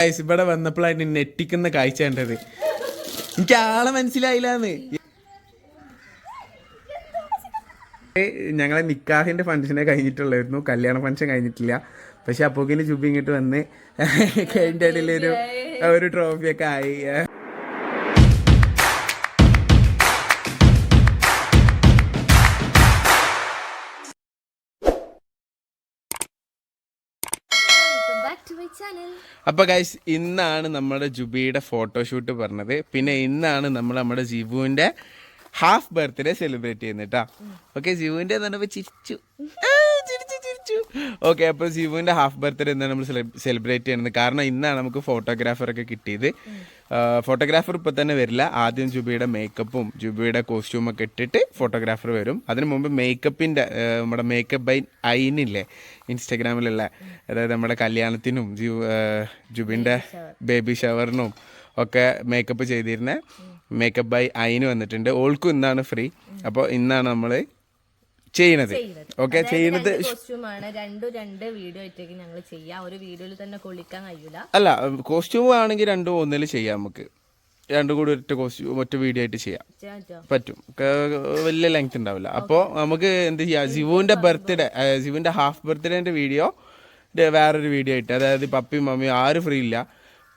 Guys, ഇവിടെ വന്നപ്പോഴാണ് നെറ്റിക്കുന്ന കാഴ്ച കണ്ടത്. എനിക്ക് ആളെ മനസ്സിലായില്ലാന്ന്. ഞങ്ങളെ നിക്കാഹിന്റെ ഫംഗ്ഷനെ കഴിഞ്ഞിട്ടുള്ളായിരുന്നു. കല്യാണ ഫംഗ്ഷൻ കഴിഞ്ഞിട്ടില്ല. പക്ഷെ അപ്പോക്കിന് ചുബി ഇങ്ങോട്ട് വന്ന് കഴിഞ്ഞ ഒരു ട്രോഫിയൊക്കെ ആയി. ഏ. ബാക്ക് ടു മൈ ചാനൽ അപ്പൊ ഗൈസ് ഇന്നാണ് നമ്മുടെ ജുബിയുടെ ഫോട്ടോഷൂട്ട് പറഞ്ഞത്. പിന്നെ ഇന്നാണ് നമ്മൾ നമ്മുടെ ജിബുവിന്റെ ഹാഫ് ബർത്ത്ഡേ സെലിബ്രേറ്റ് ചെയ്യുന്നത് ഓക്കെ ജിബുവിന്റെ എന്ന് പറഞ്ഞപ്പോൾ ചിരിച്ചു. ചിരിച്ചു ചിരിച്ചു ഓക്കെ അപ്പോൾ സിബുവിന്റെ ഹാഫ് ബർത്ത്ഡേ എന്നാണ് നമ്മൾ സെലിബ്രേറ്റ് ചെയ്യുന്നത്. കാരണം ഇന്നാണ് നമുക്ക് ഫോട്ടോഗ്രാഫർ ഒക്കെ കിട്ടിയത്. ഫോട്ടോഗ്രാഫർ ഇപ്പൊ തന്നെ വരില്ല. ആദ്യം ജുബിയുടെ മേക്കപ്പും ജുബിയുടെ കോസ്റ്റ്യൂം ഒക്കെ ഇട്ടിട്ട് ഫോട്ടോഗ്രാഫർ വരും. അതിനു മുമ്പ് മേക്കപ്പിന്റെ നമ്മുടെ മേക്കപ്പ് ബൈ ഐനില്ലേ ഇൻസ്റ്റഗ്രാമിലുള്ള അതായത് നമ്മുടെ കല്യാണത്തിനും ജു ജുബിന്റെ ബേബി ഷവറിനും ഒക്കെ മേക്കപ്പ് ചെയ്തിരുന്ന. മേക്കപ്പ് ബൈ ഐന് വന്നിട്ടുണ്ട്. ഓൾക്കും ഇന്നാണ് ഫ്രീ അപ്പോൾ ഇന്നാണ് നമ്മൾ ചെയ്യണത്. ഓക്കെ ചെയ്യണത് കോസ്റ്റ്യൂമാണ് രണ്ടും രണ്ട് വീഡിയോ ആയിട്ടേക്ക് ഞങ്ങൾ ചെയ്യാം. ഒരു വീഡിയോയിൽ തന്നെ കൊള്ളിക്കാൻ കഴിയൂല. അല്ല കോസ്റ്റ്യൂം ആണെങ്കിൽ രണ്ടും ഒന്നിൽ ചെയ്യാം നമുക്ക്. രണ്ടും കൂടി ഒറ്റ കോസ്റ്റ്യൂം ഒറ്റ വീഡിയോ ആയിട്ട് ചെയ്യാം? പറ്റും. വലിയ ലെങ്ത് ഉണ്ടാവില്ല. അപ്പോൾ നമുക്ക് എന്ത് ചെയ്യാം? ജിവുവിന്റെ ബർത്ത്ഡേ ജിവുവിന്റെ ഹാഫ് ബർത്ത്ഡേന്റെ വീഡിയോ വേറൊരു വീഡിയോ ആയിട്ട്. അതായത് പപ്പി മമ്മിയും ആരും ഫ്രീ ഇല്ല.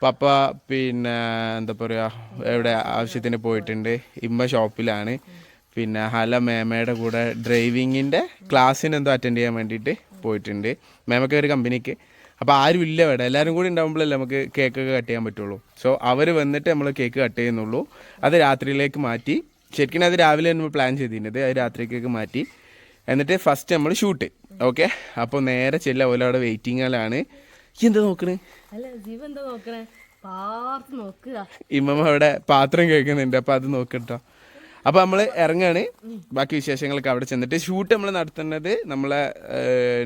പപ്പ പിന്നെ എന്താ പറയുക എവിടെ ആവശ്യത്തിന് പോയിട്ടുണ്ട്. ഇമ്മ ഷോപ്പിലാണ് പിന്നെ ഹല മേമയുടെ കൂടെ ഡ്രൈവിങ്ങിന്റെ ക്ലാസ്സിന് എന്തോ അറ്റൻഡ് ചെയ്യാൻ വേണ്ടിയിട്ട് പോയിട്ടുണ്ട്. മേമയ്ക്ക് ഒരു കമ്പനിക്ക് അപ്പോൾ ആരും ഇല്ല ഇവിടെ. എല്ലാവരും കൂടി ഉണ്ടാകുമ്പോഴല്ലേ നമുക്ക് കേക്കൊക്കെ കട്ട് ചെയ്യാൻ പറ്റുള്ളൂ. സോ അവർ വന്നിട്ട് നമ്മൾ കേക്ക് കട്ട് ചെയ്യുന്നുള്ളൂ. അത് രാത്രിയിലേക്ക് മാറ്റി. ശരിക്കും അത് രാവിലെ നമ്മൾ പ്ലാൻ ചെയ്തിരുന്നത്. അത് രാത്രിയിലേക്ക് മാറ്റി. എന്നിട്ട് ഫസ്റ്റ് നമ്മൾ ഷൂട്ട് ഓക്കെ അപ്പോൾ നേരെ ചെല്ല പോലെ അവിടെ വെയിറ്റിങ്ങിലാണ് എന്താ നോക്കണേ? ഇമ്മമ്മ അവിടെ പാത്രം കേൾക്കുന്നുണ്ട്. അപ്പോൾ അത് നോക്കട്ടോ അപ്പോൾ നമ്മൾ ഇറങ്ങാണ്. ബാക്കി വിശേഷങ്ങളൊക്കെ അവിടെ ചെന്നിട്ട്. ഷൂട്ട് നമ്മൾ നടത്തുന്നത് നമ്മളെ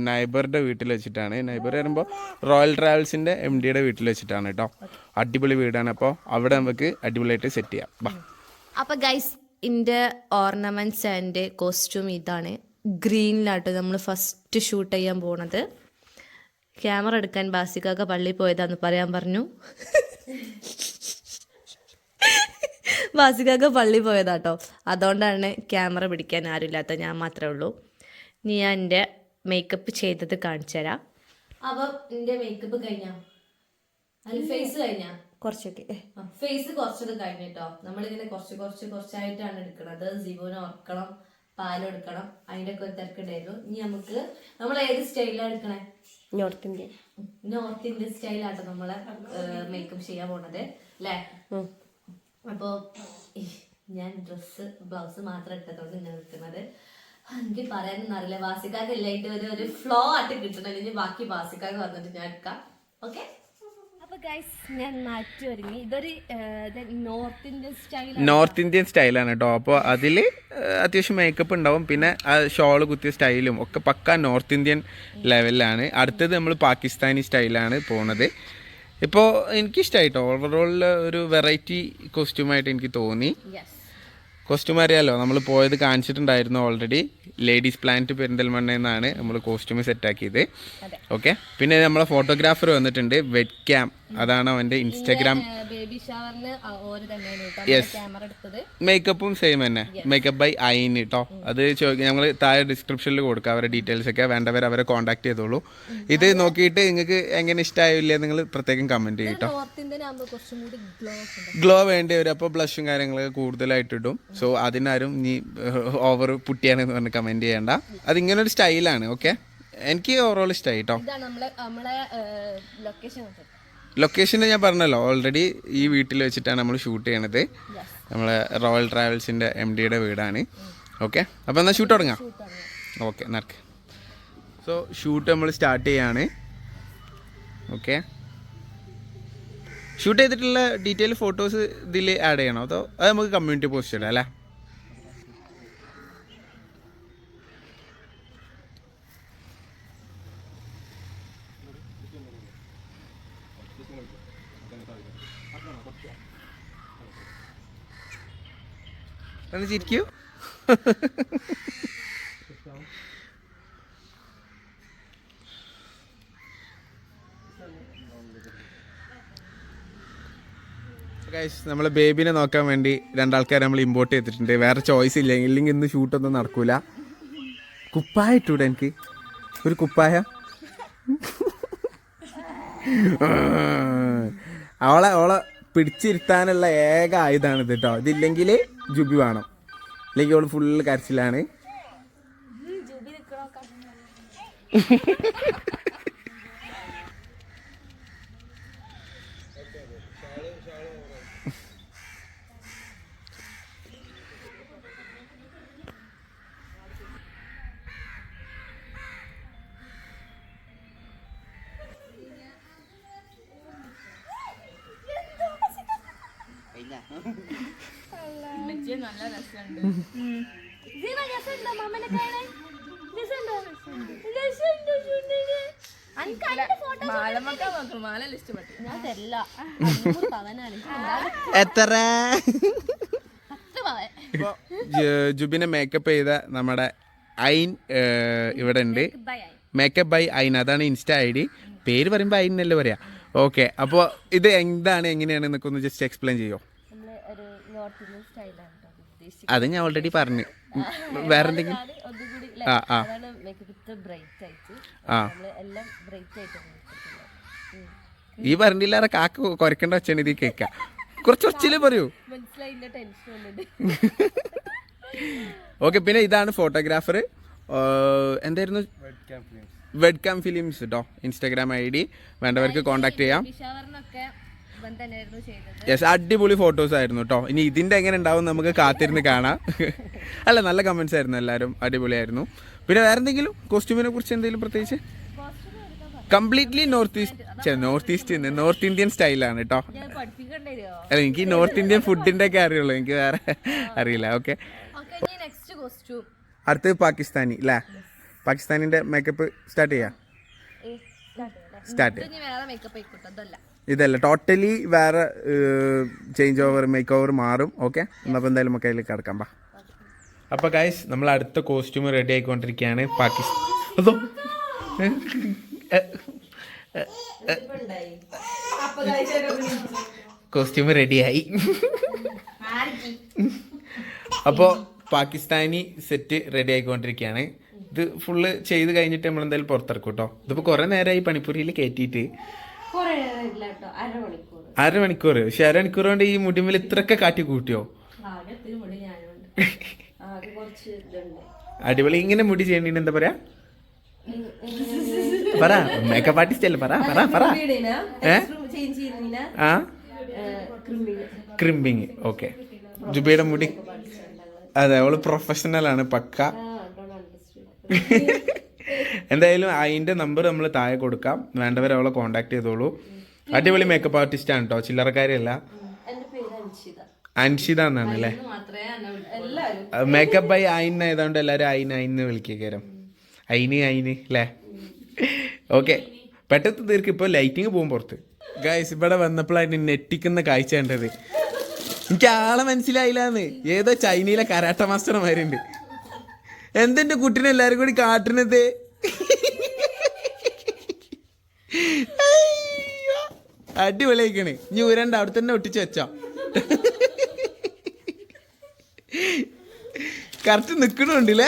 നൈബറുടെ വീട്ടിൽ വെച്ചിട്ടാണ്. നൈബർ വരുമ്പോൾ റോയൽ ട്രാവൽസിന്റെ എം ഡിയുടെ വീട്ടിൽ വെച്ചിട്ടാണ് കേട്ടോ അടിപൊളി വീടാണ്. അപ്പോൾ അവിടെ നമുക്ക് അടിപൊളിയായിട്ട് സെറ്റ് ചെയ്യാം. ബാ അപ്പൊ ഗൈസ് ഇന്റെ ഓർണമെന്റ്സ് ആൻഡ് കോസ്റ്റ്യൂം ഇതാണ്. ഗ്രീനിലാട്ടോ നമ്മൾ ഫസ്റ്റ് ഷൂട്ട് ചെയ്യാൻ പോണത്. ക്യാമറ എടുക്കാൻ ബാസിക്കാക്ക പള്ളി പോയതാന്ന് പറയാൻ പറഞ്ഞു. ബാസിക്കാക്ക പള്ളി പോയതാട്ടോ. അതുകൊണ്ടാണ് ക്യാമറ പിടിക്കാൻ ആരുമില്ലാത്ത ഞാൻ മാത്രമേ ഉള്ളൂ. നീ ഞാൻ എന്റെ മേക്കപ്പ് ചെയ്തത് കാണിച്ചു തരാം. അപ്പം എന്റെ മേക്കപ്പ് കഴിഞ്ഞാ? ഫേസ് കഴിഞ്ഞാ? കുറച്ചൊക്കെ. ഫേസ് കുറച്ചത് കഴിഞ്ഞിട്ടോ? നമ്മളിങ്ങനെ കുറച്ച് കുറച്ച് കുറച്ചായിട്ടാണ് എടുക്കുന്നത്. ജീവനെ ഉറക്കണം പാലെടുക്കണം അതിന്റെ ഒക്കെ ഒരു തിരക്കുണ്ടായിരുന്നു. ഇനി നമുക്ക് നമ്മൾ ഏത് സ്റ്റൈലാണ് എടുക്കണേ? നോർത്ത് ഇന്ത്യൻ നോർത്ത് ഇന്ത്യൻ സ്റ്റൈലാട്ടോ നമ്മളെ മേക്കപ്പ് ചെയ്യാൻ പോണത് അല്ലേ? അപ്പോ ഇഹ്, ഞാൻ ഡ്രസ്സ് ബ്ലൗസ് മാത്രം ഇട്ടതുകൊണ്ട് ഞാൻ നിൽക്കുന്നത്. എനിക്ക് പറയാനൊന്നും അറിയില്ല. വാസിക്കാക്ക് ഇല്ലായിട്ട് ഒരു ഒരു ഫ്ലോ ആയിട്ട് കിട്ടണം ഇനി ബാക്കി വാസിക്കാക്ക് വന്നിട്ട് ഞാൻ എടുക്കാം. ഓക്കെ അപ്പോൾ ഗൈസ് ഞാൻ മാറ്റി ഒരുങ്ങി. ഇതൊരു north Indian style north Indian സ്റ്റൈലാണ് കേട്ടോ അപ്പോൾ അതിൽ അത്യാവശ്യം മേക്കപ്പ് ഉണ്ടാവും. പിന്നെ ആ ഷോൾ കുത്തിയ സ്റ്റൈലും ഒക്കെ പക്ക നോർത്ത് ഇന്ത്യൻ ലെവലിലാണ് അടുത്തത് നമ്മൾ പാകിസ്ഥാനി സ്റ്റൈലാണ് പോണത്. ഇപ്പോൾ എനിക്കിഷ്ടമായിട്ടോ ഓവറോളിൽ ഒരു വെറൈറ്റി കോസ്റ്റ്യൂമായിട്ട് എനിക്ക് തോന്നി. കോസ്റ്റ്യൂം അറിയാലോ നമ്മൾ പോയത് കാണിച്ചിട്ടുണ്ടായിരുന്നു ഓൾറെഡി ലേഡീസ് പ്ലാന്റ് പെരിന്തൽമണ്ണ എന്നാണ് നമ്മൾ കോസ്റ്റ്യൂം സെറ്റാക്കിയത് ഓക്കെ പിന്നെ നമ്മളെ ഫോട്ടോഗ്രാഫർ വന്നിട്ടുണ്ട് വെഡ് ക്യാം അതാണ് അവന്റെ ഇൻസ്റ്റാഗ്രാം ബേബി ഷവറിന് ഓര് തന്നെയാണ് മേക്കപ്പും സെയിം തന്നെ. മേക്കപ്പ് ബൈ ഐൻ കേട്ടോ അത് ഞങ്ങൾ താഴെ ഡിസ്ക്രിപ്ഷനിൽ കൊടുക്കുക അവരുടെ ഡീറ്റെയിൽസ് ഒക്കെ. വേണ്ടവർ അവരെ കോൺടാക്ട് ചെയ്തോളൂ. ഇത് നോക്കിയിട്ട് നിങ്ങൾക്ക് എങ്ങനെ ഇഷ്ടമായില്ല നിങ്ങൾ പ്രത്യേകം കമന്റ് ചെയ്യട്ടോ. ഗ്ലോ വേണ്ടി വരും അപ്പോൾ ബ്ലഷും കാര്യങ്ങളൊക്കെ കൂടുതലായിട്ട് ഇടും സോ അതിനാരും നീ ഓവർ പുട്ടിയാണെന്ന് പറഞ്ഞ് കമന്റ് ചെയ്യണ്ട. അതിങ്ങനെ ഒരു സ്റ്റൈലാണ് ഓക്കെ എനിക്ക് ഓവറോൾ ഇഷ്ടമായി കേട്ടോ നമ്മളെ ലൊക്കേഷൻ ലൊക്കേഷൻ ഞാൻ പറഞ്ഞല്ലോ. ഓൾറെഡി ഈ വീട്ടിൽ വെച്ചിട്ടാണ് നമ്മൾ ഷൂട്ട് ചെയ്യണത്. നമ്മളെ റോയൽ ട്രാവൽസിന്റെ എം ഡിയുടെ വീടാണ്. ഓക്കെ അപ്പോൾ എന്നാൽ ഷൂട്ട് തുടങ്ങാം. ഓക്കെ നടക്ക്. സോ ഷൂട്ട് നമ്മൾ സ്റ്റാർട്ട് ചെയ്യാണ്. ഓക്കെ ഷൂട്ട് ചെയ്തിട്ടുള്ള ഡീറ്റെയിൽ ഫോട്ടോസ് ഇതിൽ ആഡ് ചെയ്യണോ. അതോ അത് നമുക്ക് കമ്മ്യൂണിറ്റി പോസ്റ്റ് ഇടാം അല്ലേ? ഒന്ന് ചിരിക്കൂ ഗൈസ് നമ്മളെ ബേബിനെ നോക്കാൻ വേണ്ടി രണ്ടാൾക്കാരെ നമ്മൾ ഇമ്പോർട്ട് ചെയ്തിട്ടുണ്ട്. വേറെ ചോയ്സ് ഇല്ല. ഇല്ലെങ്കിൽ ഇന്ന് ഷൂട്ടൊന്നും നടക്കൂല. കുപ്പായ ഇട്ടൂടെ എനിക്ക്? ഒരു കുപ്പായ? അവളെ അവളെ പിടിച്ചിരുത്താനുള്ള ഏക ആയുധമാണ് ഇത് കേട്ടോ ഇതില്ലെങ്കിൽ ജുബി വേണം. അല്ലെങ്കിൽ അവൾ ഫുള്ള് കരച്ചിലാണ്. പവനാണ്. എത്ര? ജുബിനെ മേക്കപ്പ് ചെയ്ത നമ്മുടെ ഐൻ ഇവിടെ ഉണ്ട്. Makeup by Ain. അതാണ് ഇൻസ്റ്റ ഐ ഡി പേര് പറയുമ്പോൾ ഐൻ എന്നല്ലേ പറയാ. ഓക്കെ അപ്പോൾ ഇത് എന്താണ് എങ്ങനെയാണ് എന്നൊക്കെ ഒന്ന് ജസ്റ്റ് എക്സ്പ്ലെയിൻ ചെയ്യോ? നോർത്ത് ഇന്ത്യൻ സ്റ്റൈലാണ് ഉദ്ദേശിച്ചത് അത് ഞാൻ ഓൾറെഡി പറഞ്ഞു. വേറെ എന്തെങ്കിലും ഒന്നുകൂടി ആ ആ. അതാണ് മേക്കപ്പ് ഇത്ര ബ്രൈറ്റ് ആയിട്ട്. ആ. നമ്മൾ എല്ലാം ബ്രൈറ്റ് ആയിട്ടാണ് ഈ പറഞ്ഞില്ലാറെ കാക്ക കൊരക്കേണ്ട വെച്ചാണ് ഇത് കേക്ക. കുറച്ച് കുറച്ചില്ലേ പറയൂ. ടെൻഷൻ വന്നിട്ട്. ഓക്കെ പിന്നെ ഇതാണ് ഫോട്ടോഗ്രാഫർ എന്തായിരുന്നു? വെഡ് കാം ഫിലിംസ് കേട്ടോ ഇൻസ്റ്റാഗ്രാം ഐ ഡി. വേണ്ടവർക്ക് കോൺടാക്ട് ചെയ്യാം. ഇവൻ തന്നെയായിരുന്നു ചെയ്തത്. യെസ് അടിപൊളി ഫോട്ടോസ് ആയിരുന്നു കേട്ടോ ഇനി ഇതിന്റെ എങ്ങനെ ഉണ്ടാവും നമുക്ക് കാത്തിരുന്ന് കാണാം. അല്ല നല്ല കമന്റ്സ് ആയിരുന്നു എല്ലാവരും അടിപൊളിയായിരുന്നു. പിന്നെ വേറെ എന്തെങ്കിലും കോസ്റ്റ്യൂമിനെ കുറിച്ച് എന്തെങ്കിലും പ്രത്യേകിച്ച്? Completely north east north east north Indian സ്റ്റൈലാണ് കേട്ടോ അല്ല എനിക്ക് നോർത്ത് ഇന്ത്യൻ ഫുഡിന്റെ ഒക്കെ അറിയുള്ളൂ. എനിക്ക് വേറെ അറിയില്ല. ഓക്കെ അടുത്തത് പാകിസ്ഥാനി അല്ലേ പാകിസ്ഥാനിന്റെ മേക്കപ്പ് സ്റ്റാർട്ട് ചെയ്യാം. സ്റ്റാർട്ട് ഇനി ഇതല്ല. ടോട്ടലി വേറെ ചേഞ്ച് ഓവർ മേക്ക് ഓവർ മാറും. ഓക്കെ എന്നപ്പോൾ എന്തായാലും നമുക്ക് അതിലേക്ക് കിടക്കാം. ബാ. അപ്പോൾ ഗൈസ് നമ്മൾ അടുത്ത കോസ്റ്റ്യൂം റെഡി ആയിക്കൊണ്ടിരിക്കുകയാണ്. പാകിസ്ഥാൻ അതോ കോസ്റ്റ്യൂം റെഡിയായി അപ്പോൾ പാകിസ്ഥാനി സെറ്റ് റെഡി ആയിക്കൊണ്ടിരിക്കുകയാണ്. ഇത് ഫുള്ള് ചെയ്ത് കഴിഞ്ഞിട്ട് നമ്മൾ എന്തായാലും പുറത്തിറക്കും കേട്ടോ ഇതിപ്പോൾ കുറേ നേരമായി പണിപ്പുരിയിൽ കയറ്റിയിട്ട് അരമണിക്കൂർ. പക്ഷെ അരമണിക്കൂർ കൊണ്ട് ഈ മുടിമിൽ ഇത്രയൊക്കെ കാട്ടി കൂട്ടിയോ? അടിപൊളി. ഇങ്ങനെ മുടി ചെയ്യണേന് എന്താ പറയാ? പറ. മേക്കപ്പ് ആർട്ടിസ്റ്റ് അല്ലേ? പറ പറ പറ. ആ? ക്രിമ്പിങ് ഓക്കെ ജുബിയുടെ മുടി. അതെ അവൾ പ്രൊഫഷണൽ ആണ് പക്ക. എന്തായാലും അതിന്റെ നമ്പർ നമ്മൾ താഴെ കൊടുക്കാം. വേണ്ടവരെ അവളെ കോൺടാക്ട് ചെയ്തോളൂ. അടിപൊളി മേക്കപ്പ് ആർട്ടിസ്റ്റ് ആണ് കേട്ടോ ചില്ലറക്കാരിയല്ല. അൻഷിത എന്നാണ് അല്ലേ മേക്കപ്പ് ബൈ ഐന ആയതുകൊണ്ട് എല്ലാവരും ഐന അയിന്ന് വിളിക്കേരം അയിന് അയിന് അല്ലേ ഓക്കെ പെട്ടെന്ന് തീർക്ക്. ഇപ്പോൾ ലൈറ്റിങ് പോകും പുറത്ത്. ഗൈസ് ഇവിടെ വന്നപ്പോഴായിട്ട് നെറ്റിക്കുന്ന കാഴ്ച കണ്ടത്. എനിക്ക് ആളെ മനസ്സിലായില്ലാന്ന്. ഏതോ ചൈനയിലെ കരാട്ട മാസ്റ്റർമാരുണ്ട്. എന്തെന്റെ കുട്ടീനെ എല്ലാവരും കൂടി കാട്ടുന്നത്. അടിപൊളിയായിക്കണ്. ഇനി ഉരണ്ട അവിടെ തന്നെ ഒട്ടിച്ച് വെച്ചോ. കറക്റ്റ് നിക്കണുണ്ടല്ലേ?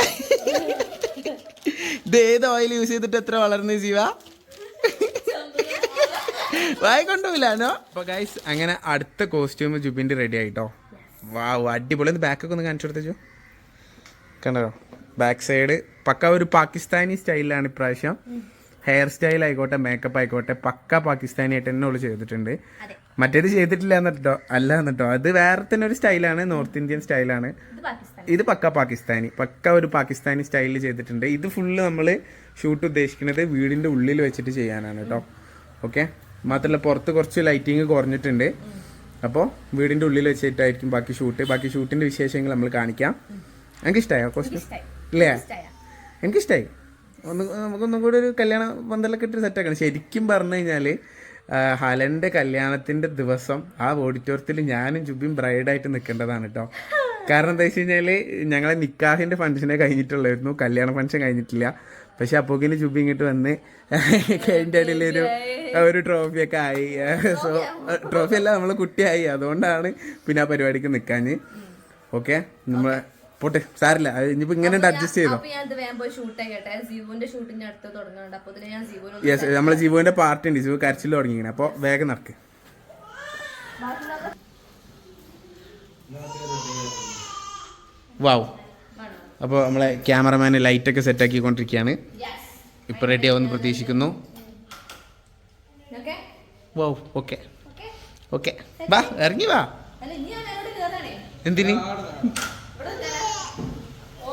ഇത് ഏത് ഓയിൽ യൂസ് ചെയ്തിട്ട് എത്ര വളർന്നു ജീവ? വായി കൊണ്ടുപോയില്ലാനോ അപ്പൊ ഗൈസ് അങ്ങനെ അടുത്ത കോസ്റ്റ്യൂം ജുബിന്റെ റെഡി ആയിട്ടോ. വാ അടിപൊളി. ബാക്കൊക്കെ ഒന്ന് കാണിച്ചു കൊടുത്തോ കണ്ടോ? Back side. പക്ക ഒരു പാകിസ്ഥാനി സ്റ്റൈലിലാണ് ഇപ്രാവശ്യം. ഹെയർ സ്റ്റൈൽ ആയിക്കോട്ടെ മേക്കപ്പ് ആയിക്കോട്ടെ പക്ക പാകിസ്ഥാനി ആയിട്ട് തന്നെ ഉള്ളു ചെയ്തിട്ടുണ്ട്. മറ്റേത് ചെയ്തിട്ടില്ല എന്നിട്ടോ? അല്ല എന്നിട്ടോ? അത് വേറെ തന്നെ ഒരു സ്റ്റൈലാണ് നോർത്ത് ഇന്ത്യൻ സ്റ്റൈലാണ്. ഇത് പക്ക പാകിസ്ഥാനി. പക്ക ഒരു പാകിസ്ഥാനി സ്റ്റൈലിൽ ചെയ്തിട്ടുണ്ട്. ഇത് ഫുള്ള് നമ്മൾ ഷൂട്ട് ഉദ്ദേശിക്കുന്നത് വീടിന്റെ ഉള്ളിൽ വെച്ചിട്ട് ചെയ്യാനാണ് കേട്ടോ ഓക്കെ മാത്രമല്ല പുറത്ത് കുറച്ച് ലൈറ്റിങ് കുറഞ്ഞിട്ടുണ്ട്. അപ്പോൾ വീടിന്റെ ഉള്ളിൽ വെച്ചിട്ടായിരിക്കും ബാക്കി ഷൂട്ട് ബാക്കി ഷൂട്ടിന്റെ വിശേഷങ്ങൾ നമ്മൾ കാണിക്കാം. എനിക്ക് ഇഷ്ടമായോ കോസ്റ്റ്യൂം ഇല്ലേ? എനിക്കിഷ്ടമായി ഒന്ന് നമുക്കൊന്നും കൂടി ഒരു കല്യാണ പന്തലൊക്കെ ഇട്ട് സെറ്റാക്കണം ശരിക്കും പറഞ്ഞു കഴിഞ്ഞാൽ ഹലന്റെ കല്യാണത്തിന്റെ ദിവസം ആ ഓഡിറ്റോറിയത്തിൽ ഞാനും ജുബിയും ബ്രൈഡായിട്ട് നിൽക്കേണ്ടതാണ് കേട്ടോ കാരണം എന്താ വെച്ച് കഴിഞ്ഞാൽ ഞങ്ങളെ നിക്കാഹിന്റെ ഫംഗ്ഷനെ കഴിഞ്ഞിട്ടുള്ളായിരുന്നു. കല്യാണ ഫംഗ്ഷൻ കഴിഞ്ഞിട്ടില്ല. പക്ഷെ അപ്പോക്കിന് ജുബി ഇങ്ങോട്ട് വന്ന് അതിന്റെ ഇടയിൽ ഒരു ഒരു ട്രോഫിയൊക്കെ ആയി. സോ ട്രോഫി അല്ല നമ്മൾ കുട്ടിയായി. അതുകൊണ്ടാണ് പിന്നെ ആ പരിപാടിക്ക് നിൽക്കാൻ ഓക്കെ നമ്മൾ പോട്ടെ സാരില്ല. ഇനിയിപ്പോ ഇങ്ങനെ അഡ്ജസ്റ്റ് ചെയ്തോ? യെസ് നമ്മളെ ജീവോന്റെ പാർട്ടി ഉണ്ട്. ജീവു കരച്ചിൽ തുടങ്ങിങ്ങനെ അപ്പോൾ വേഗം നടക്ക്. വാവ് അപ്പോൾ നമ്മളെ ക്യാമറമാൻ ലൈറ്റൊക്കെ സെറ്റാക്കിക്കൊണ്ടിരിക്കുകയാണ് ഇപ്പൊ റെഡി ആവുമെന്ന് പ്രതീക്ഷിക്കുന്നു. ഓക്കെ വാവ് ഓക്കെ ഓക്കെ വാ ഇറങ്ങി വാ. എന്തിന് ഇവിടെ നിൽക്കാനാ? ഓ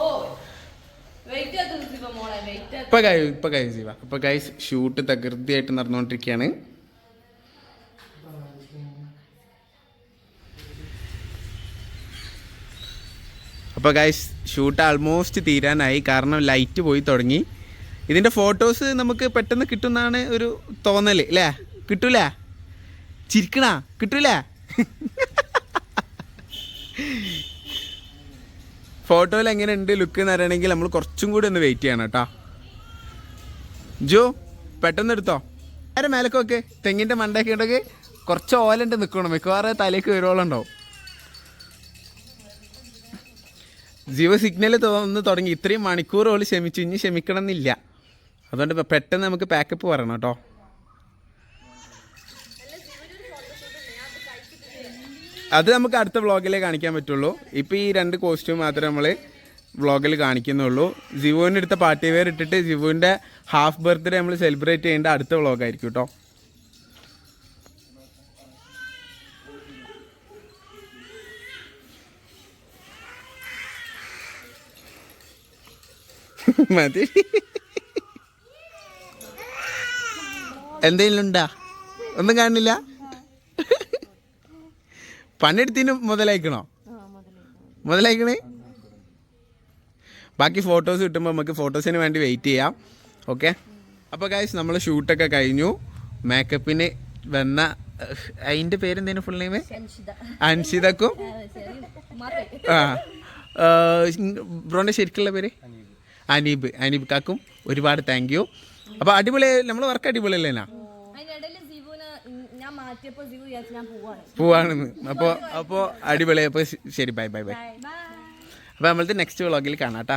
വെയിറ്റ് ആക്കുന്നു മോളെ വെയിറ്റ് ഇപ്പൊ കൈ ഇപ്പൊ കൈ ജീവ. ഇപ്പൊ കൈ ഷൂട്ട് തകൃതിയായിട്ട് നടന്നുകൊണ്ടിരിക്കുകയാണ്. അപ്പോൾ ഗൈസ് ഷൂട്ട് ആൾമോസ്റ്റ് തീരാനായി. കാരണം ലൈറ്റ് പോയി തുടങ്ങി. ഇതിന്റെ ഫോട്ടോസ് നമുക്ക് പെട്ടെന്ന് കിട്ടുന്നാണ് ഒരു തോന്നൽ അല്ലേ കിട്ടൂല? ചിരിക്കണ? കിട്ടൂല? ഫോട്ടോയിൽ എങ്ങനെ ഉണ്ട് ലുക്ക് എന്ന് അറിയണമെങ്കിൽ നമ്മൾ കുറച്ചും കൂടി ഒന്ന് വെയിറ്റ് ചെയ്യണം കേട്ടോ. ജോ പെട്ടെന്ന് എടുത്തോ. ആരെ മേലക്കൊക്കെ തെങ്ങിന്റെ മണ്ടയൊക്കെ ഉണ്ടെങ്കിൽ കുറച്ച് ഓലണ്ട് നിൽക്കണം മിക്കവാറും തലേക്ക് വരുവോളുണ്ടാവും ജീവ സിഗ്നൽ തോന്നുന്നു തുടങ്ങി. ഇത്രയും മണിക്കൂർ ഓൾ ക്ഷമിച്ചു. ഇനി ക്ഷമിക്കണം എന്നില്ല അതുകൊണ്ട് പെട്ടെന്ന് നമുക്ക് പാക്കപ്പ് പറയണം കേട്ടോ. അത് നമുക്ക് അടുത്ത വ്ളോഗിലേ കാണിക്കാൻ പറ്റുള്ളൂ. ഇപ്പോൾ ഈ രണ്ട് കോസ്റ്റ്യൂം മാത്രമേ നമ്മൾ വ്ളോഗിൽ കാണിക്കുന്നുള്ളൂ. ജിവുവിന്റെ അടുത്ത പാർട്ടി വെയർ ഇട്ടിട്ട് ജിവുവിന്റെ ഹാഫ് ബർത്ത്ഡേ നമ്മൾ സെലിബ്രേറ്റ് ചെയ്യേണ്ട അടുത്ത വ്ളോഗായിരിക്കും കേട്ടോ മതി. എന്തെങ്കിലും ഉണ്ടാ ഒന്നും കാണില്ല പണിയെടുത്തിന് മുതലയക്കണോ. മുതലയക്കണേ? ബാക്കി ഫോട്ടോസ് കിട്ടുമ്പോൾ നമുക്ക് ഫോട്ടോസിന് വേണ്ടി വെയിറ്റ് ചെയ്യാം. ഓക്കെ അപ്പോൾ ഗൈസ് നമ്മൾ ഷൂട്ടൊക്കെ കഴിഞ്ഞു. മേക്കപ്പിന് വന്ന അതിന്റെ പേരെന്തേനും ഫുൾ നെയിം അൻഷിതക്കും? ആ ബ്രോന്റെ ശരിക്കുള്ള പേര്? അനീബ്. അനീബ്. കാക്കും ഒരുപാട് താങ്ക് യു അപ്പോൾ അടിപൊളി നമ്മൾ വർക്ക് അടിപൊളിയല്ലേ എന്നാ പോവാണെന്ന്. അപ്പോൾ അപ്പോൾ അടിപൊളി. അപ്പോൾ ശരി ബൈ ബൈ ബൈ അപ്പോൾ നമ്മളത് നെക്സ്റ്റ് വ്ളോഗിൽ കാണാം കേട്ടോ